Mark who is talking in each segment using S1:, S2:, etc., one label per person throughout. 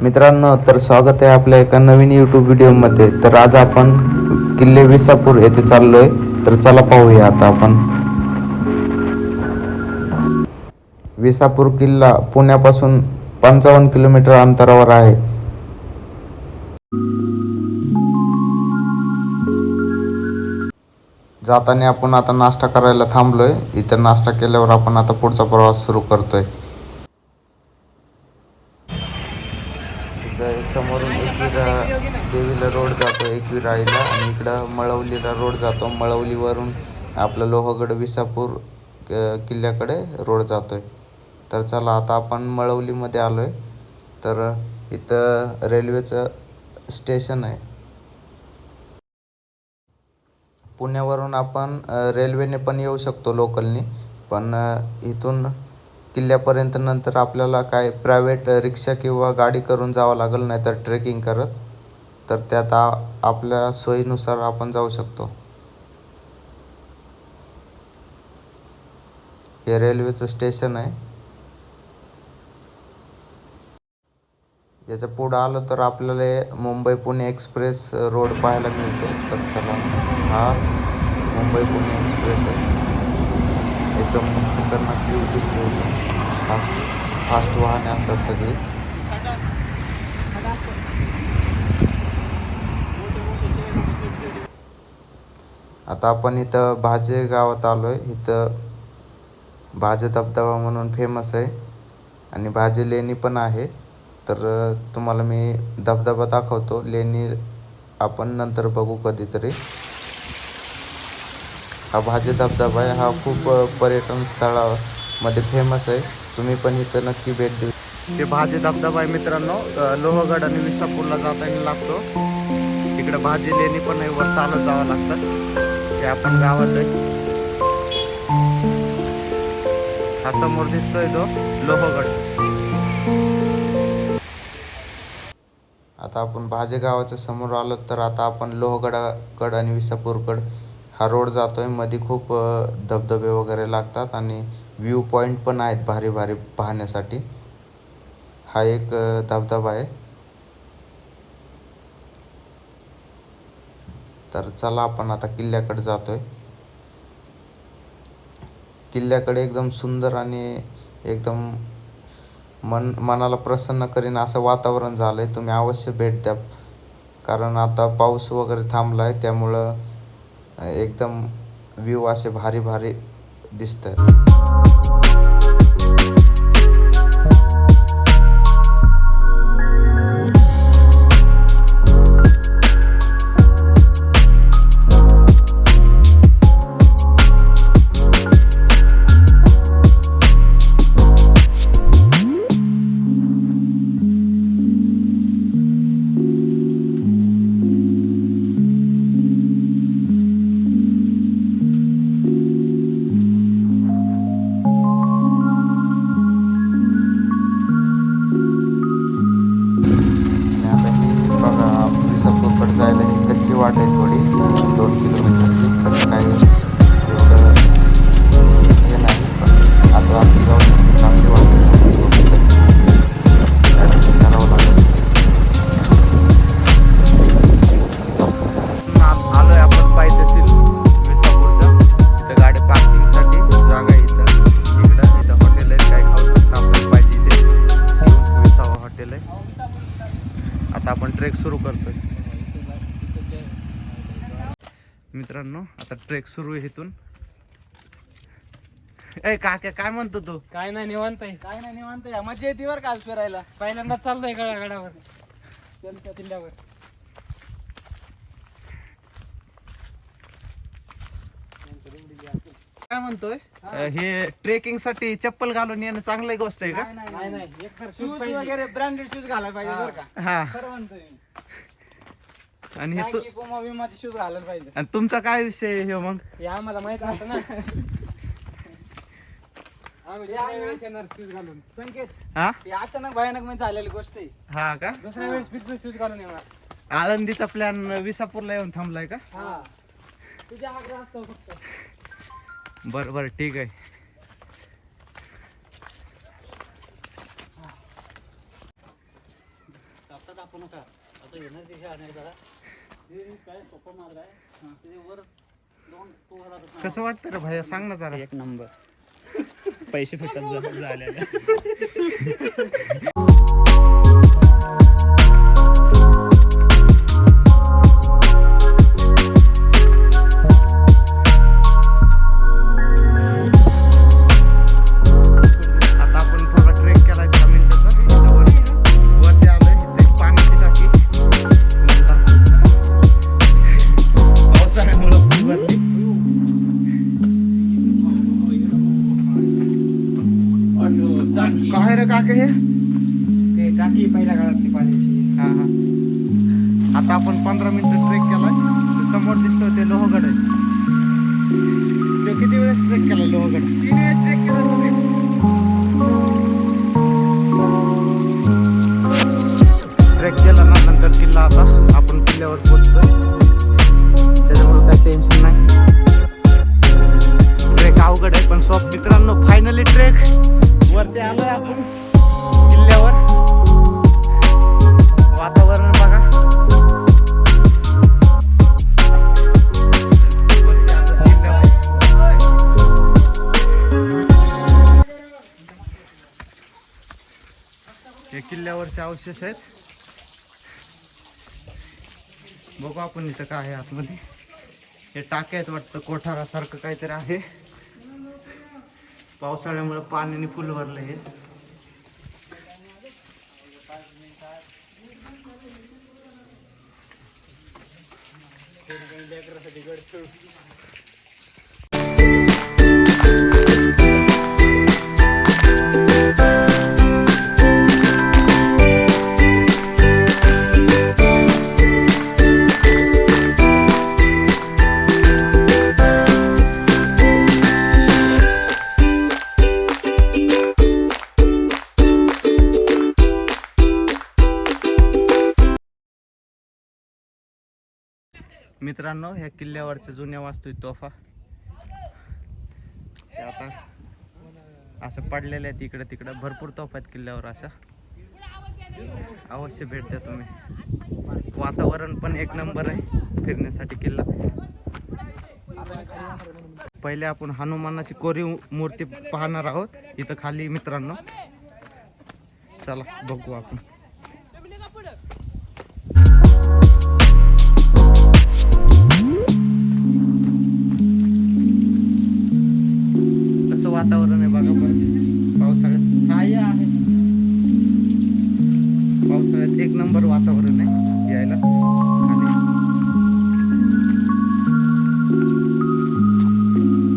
S1: मित्रांनो तर स्वागत आहे आपल्या एका नवीन यूट्यूब व्हिडिओमध्ये. तर आज आपण किल्ले विसापूर येथे चाललोय. तर चला पाहूया आता आपण. विसापूर किल्ला पुण्यापासून पंचावन्न किलोमीटर अंतरावर आहे. जाताना आपण आता नाश्ता करायला थांबलोय. इथं नाश्ता केल्यावर आपण आता पुढचा प्रवास सुरू करतोय. समोरून एकविरा देवीला रोड जातो एकविरा आईला आणि इकडं मळवलीला रोड जातो. मळवलीवरून आपलं लोहगड विसापूर किल्ल्याकडे रोड जातो आहे तर चला आता आपण मळवलीमध्ये आलो आहे तर इथं रेल्वेचं स्टेशन आहे. पुण्यावरून आपण रेल्वेने पण येऊ शकतो लोकलनी पण इथून किल्ल्यापर्यंत नंतर आपल्याला काय प्रायव्हेट रिक्षा किंवा गाडी करून जावं लागेल नाहीतर ट्रेकिंग करत तर त्यात आ आपल्या सोयीनुसार आपण जाऊ शकतो. हे रेल्वेचं स्टेशन आहे. याच्या पुढं आलं तर आपल्याला मुंबई पुणे एक्सप्रेस रोड पाहायला मिळतो. तर चला हा मुंबई पुणे एक्सप्रेस आहे. एकदम खतरनाक व्ह्यू दिसतो इथून फास्ट फास्ट वाहने असतात सगळी. आता आपण इथं भाजे गावात आलो आहे इथं भाजे धबधबा म्हणून फेमस आहे. आणि भाजे लेणी पण आहे. तर तुम्हाला मी धबधबा दाखवतो. लेणी आपण नंतर बघू कधीतरी. हा भाजे धबधबा आहे. हा खूप पर्यटन स्थळामध्ये फेमस आहे. तुम्ही पण इथं नक्की भेट देऊ.
S2: ते भाजी धबधबा आहे मित्रांनो. लोहगड आणि विसापूरला जाताना लागतो. तिकडे भाजी लेणी पण आहे. वर चालत जावं लागतं. ते आपण गावात आहे हा समोर दिसतोय तो लोहगड.
S1: आता आपण भाजे गावाच्या समोर आलो तर आता आपण लोहगडाकड आणि विसापूरकड हा रोड जातो आहे मध्ये खूप धबधबे वगैरे लागतात आणि व्ह्यू पॉईंट पण आहेत भारी भारी पाहण्यासाठी. हा एक धबधबा आहे. तर चला आपण आता किल्ल्याकडे जातोय. किल्ल्याकडे एकदम सुंदर आणि एकदम मन मनाला प्रसन्न करीन असं वातावरण झालं आहे तुम्ही अवश्य भेट द्या. कारण आता पाऊस वगैरे थांबला आहे त्यामुळं एकदम व्ह्यू असे भारी भारी दिसतात बघा जायला ही कच्ची वाट आहे थोडी. दोन किलोमीटरची तर काही
S2: मित्रांनो आता ट्रेक सुरू आहे इथून. ए काक्या काय म्हणतो तू?
S3: काय नाही निवांत आहे काय नाही निवांत आहे. मजा येते बरं का आज फिरायला? पहिल्यांदा चाललोय गडागडावर चलच्या किल्ल्यावर.
S2: काय म्हणतोय? अ, हे ट्रेकिंगसाठी चप्पल घालून येणं चांगली गोष्ट आहे का?
S3: नाही नाही एक तर शूज वगैरे ब्रँडेड शूज घालायला पाहिजे बरं का.
S2: हा.
S3: खरं म्हणतोय मी.
S2: आणि हे तू
S3: Bimaचे शूज घालायला पाहिजे.
S2: आणि तुमचा काय विषय आहे हे मग?
S3: हे आम्हाला माहीत नव्हतं ना. आम्ही या वेळेस येणार शूज घालून. संकेत
S2: हा?
S3: ही अचानक भयानकमध्ये झालेली गोष्ट आहे.
S2: हा का?
S3: दुसऱ्या वेळेस फिक्स शूज घालून येणार.
S2: आळंदीचा प्लॅन विसापूरला येऊन थांबलाय का?
S3: हा. तुझ्या आग्रह असतो फक्त.
S2: बरं बरं ठीक आहे. दाखवू नका. आता येणार ते हे आणायला जरा.
S1: कसं वाटतं रे भाया? सांग ना जरा.
S2: एक नंबर. पैसे भेटत झालेले.
S1: काय रे काका हे?
S2: ते टाकी पहिल्या काळातली पाण्याची.
S1: हा हा. आता आपण पंधरा मिनिटं ट्रेक केलाय. ते समोर दिसतोय ते लोहगड आहे. तो किती वेळेस ट्रेक केला लोहगड?
S2: तीन वेळेस ट्रेक केला तुम्ही?
S1: ट्रेक केला ना नंतर किल्ला आता. आपण किल्ल्यावर पोहोचतोय. त्याच्यामुळे काही टेन्शन नाही. ट्रेक अवघड आहे पण स्वप्न मित्रांनो फायनली ट्रेक वरती आलोय आपण. किल्ल्यावर. वातावरण बघा. हे किल्ल्यावरचे अवशेष आहेत. बघू आपण इथं काय आहे आतमध्ये. हे टाक्या आहेत वाटतं. कोठारासारखं काहीतरी आहे. पावसाळ्यामुळे पाण्याने फुल भरलं हे मित्रांनो ह्या किल्ल्यावरच्या जुन्या वास्तू तोफा. आता असं पडलेल्या आहेत इकडं तिकडं. भरपूर तोफा आहेत किल्ल्यावर अशा. अवश्य भेट द्या तुम्ही. वातावरण पण एक नंबर आहे फिरण्यासाठी किल्ला. पहिले आपण हनुमानाची कोरीव मूर्ती पाहणार आहोत. इथं खाली मित्रांनो. चला बघू आपण. वातावरण आहे बघा बरं. पावसाळ्यात
S2: काय आहे?
S1: पावसाळ्यात एक नंबर वातावरण आहे यायला.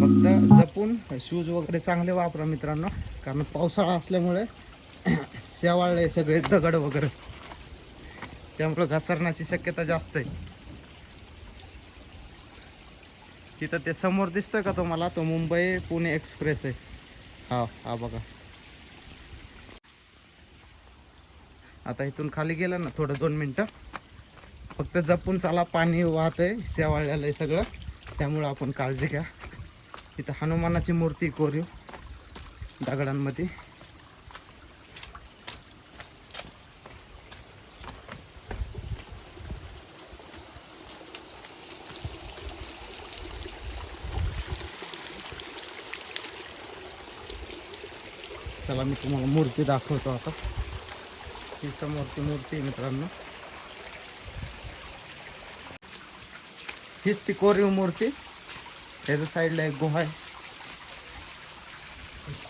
S1: फक्त जपून शूज वगैरे चांगले वापरा मित्रांनो. कारण पावसाळा असल्यामुळे शेवाळले सगळे दगड वगैरे. त्यामुळे घसरण्याची शक्यता जास्त आहे. तिथं ते समोर दिसतोय का तुम्हाला? तो मुंबई पुणे एक्सप्रेस आहे. हा हा बघा. आता इथून खाली गेलं ना थोडं दोन मिनटं. फक्त जपून चाला पाणी वाहत आहे शेवाळलेलं आहे सगळं. त्यामुळं आपण काळजी घ्या. इथं हनुमानाची मूर्ती कोरीव. दगडांमध्ये. चला मी तुम्हाला मूर्ती दाखवतो आता. ही समोरची मूर्ती आहे मित्रांनो. हीच ती कोरीव मूर्ती. त्याच्या साईडला एक गुहा आहे.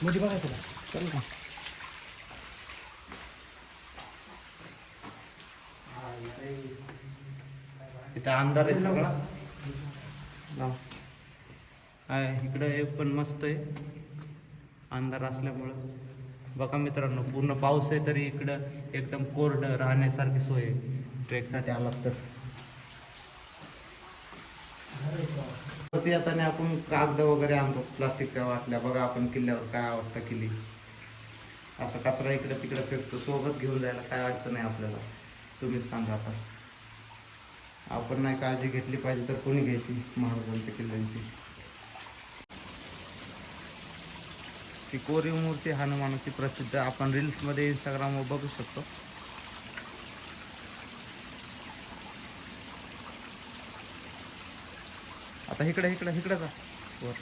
S2: मध्ये बघा तुला
S1: चल इथं अंधार आहे सगळा. आहे इकडं हे पण मस्त आहे. अंधार असल्यामुळं. बघा मित्रांनो पूर्ण पाऊस आहे तरी इकडं एकदम कोरडं राहण्यासारखी सोय आहे. ट्रेकसाठी आलात तर. वरती येताना आपण कागद वगैरे आणतो प्लास्टिकच्या वाटल्या बघा आपण किल्ल्यावर काय अवस्था केली. असा कचरा इकडे तिकडे फेकतो. सोबत घेऊन जायला काय अडचण आहे आपल्याला? तुम्हीच सांगा आता. आपण नाही काळजी घेतली पाहिजे तर कोणी घ्यायची? महाराजांच्या किल्ल्यांची. ती कोरीव मूर्ती हनुमानाची प्रसिद्ध आपण रील्समध्ये इंस्टाग्रामवर बघू शकतो. आता इकडे इकडे इकडे जा. वर.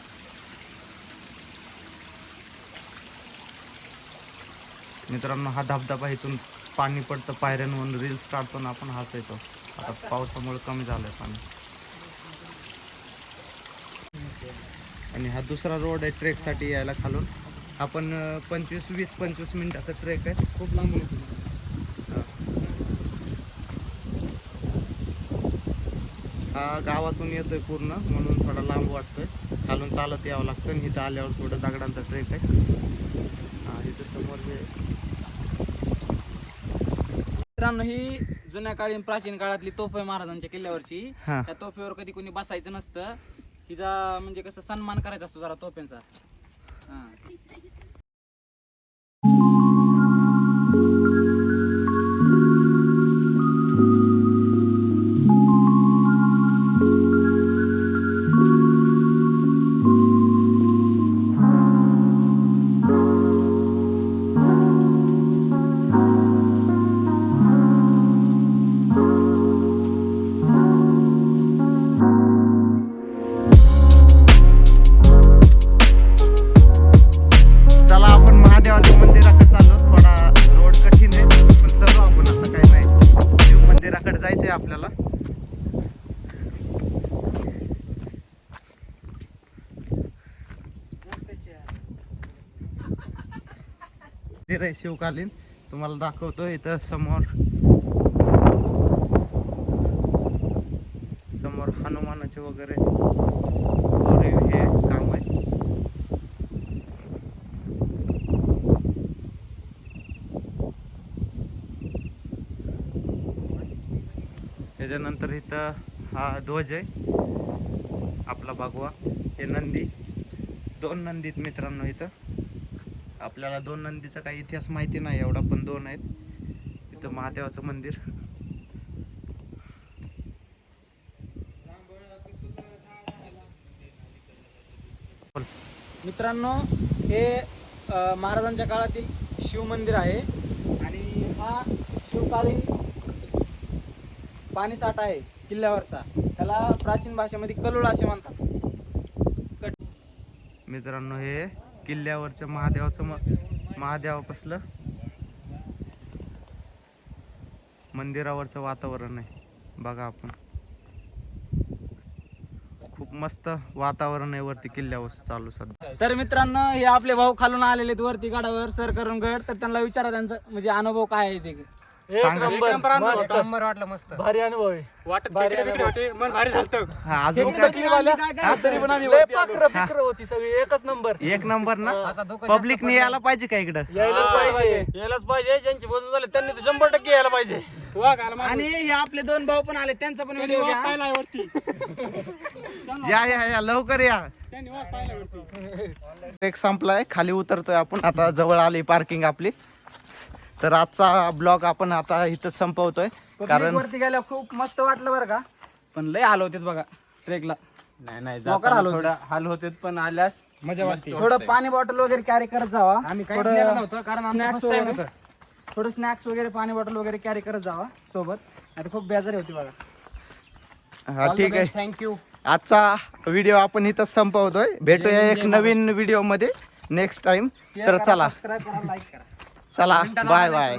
S1: मित्रांनो हा धबधबा इथून पाणी पडतं पायऱ्यांवरून रील्स काढतो ना आपण हाच येतो. आता पावसामुळे कमी झालंय पाणी. आणि हा दुसरा रोड आहे ट्रेकसाठी यायला खालून. आपण पंचवीस वीस पंचवीस मिनिटाचा ट्रेक आहे.
S2: खूप लांबून येतो
S1: हा. गावातून येतोय पूर्ण म्हणून थोडा लांब वाटतोय. खालून चालत यावं लागतं आणि इथं आल्यावर थोडं दगडांचा ट्रेक आहे. हा इथं समोर हे
S2: मित्रांनो ही जुन्या काळी प्राचीन काळातली तोफ आहे महाराजांच्या किल्ल्यावरची. त्या तोफेवर कधी कोणी बसायचं नसतं. हिचा म्हणजे कसं सन्मान करायचा असतो जरा तोफेंचा
S1: Thank you. आहे शिवकालीन तुम्हाला दाखवतो इथं समोर. समोर हनुमानाचे वगैरे कोरीव हे काम आहे. त्याच्यानंतर इथं हा ध्वज आहे. आपला भगवा हे नंदी दोन नंदीत मित्रांनो इथं. आपल्याला दोन नंदीचा काही इतिहास माहिती नाही एवढा पण दोन आहेत. तिथं महादेवाचं मंदिर.
S2: मित्रांनो हे महाराजांच्या काळातील शिव मंदिर आहे. आणि हा शिवकालीन पाणीसाठा आहे किल्ल्यावरचा. त्याला प्राचीन भाषेमध्ये कलोळ असे म्हणतात.
S1: मित्रांनो हे किल्ल्यावरचं महादेवाचं महादेव महादेवापासलं मंदिरावरचं वातावरण आहे. बघा आपण. खूप मस्त वातावरण आहे वरती किल्ल्यावर चालू सध्या.
S2: तर मित्रांनो हे आपले भाऊ खालून आलेले आहेत वरती गडावर सर करून गड. तर त्यांना विचारा त्यांचा म्हणजे अनुभव काय आहे ते.
S1: सांगा.
S2: नंबर. वाटलं मस्त.
S4: भारी अनुभव आहे.
S2: वाटत होते मन भारी झालं
S1: हा अजून काय?
S2: तरी पण आम्ही
S4: लय
S2: वरती आलो.
S4: पाखरं बिखरं होती सगळी एकच नंबर.
S1: एक नंबर ना? पब्लिक ने यायला पाहिजे का इकडं?
S4: यायलाच पाहिजे.
S2: यायलाच पाहिजे. ज्यांची वजन झाले त्यांनी तर शंभर टक्के यायला पाहिजे. आणि हे आपले दोन भाऊ पण आले त्यांचा पण व्हिडिओ
S1: या या या लवकर या. एक संपलाय खाली उतरतोय आपण. आता जवळ आली पार्किंग आपली. तर आजचा ब्लॉग आपण आता इथं संपवतोय.
S2: कारण वरती गेल्यावर खूप मस्त वाटलं बरं का. पण लय हाल होते बघा ट्रेकला. नाही नाही हाल होते. हाल होते पण आल्यास मजा वाटते. थोडं पाणी बॉटल वगैरे कॅरी करत जावा. आम्ही नव्हतं कारण स्नॅक्स वगैरे. थोडं स्नॅक्स वगैरे पाणी बॉटल वगैरे कॅरी करत जावा सोबत. आता खूप बेजारी होती बघा.
S1: हा ठीक आहे.
S2: थँक्यू
S1: आजचा व्हिडिओ आपण इथं संपवतोय. भेटूया एक नवीन व्हिडिओमध्ये नेक्स्ट टाइम तर चला.
S2: सबस्क्राईब करा लाईक करा.
S1: चला बाय बाय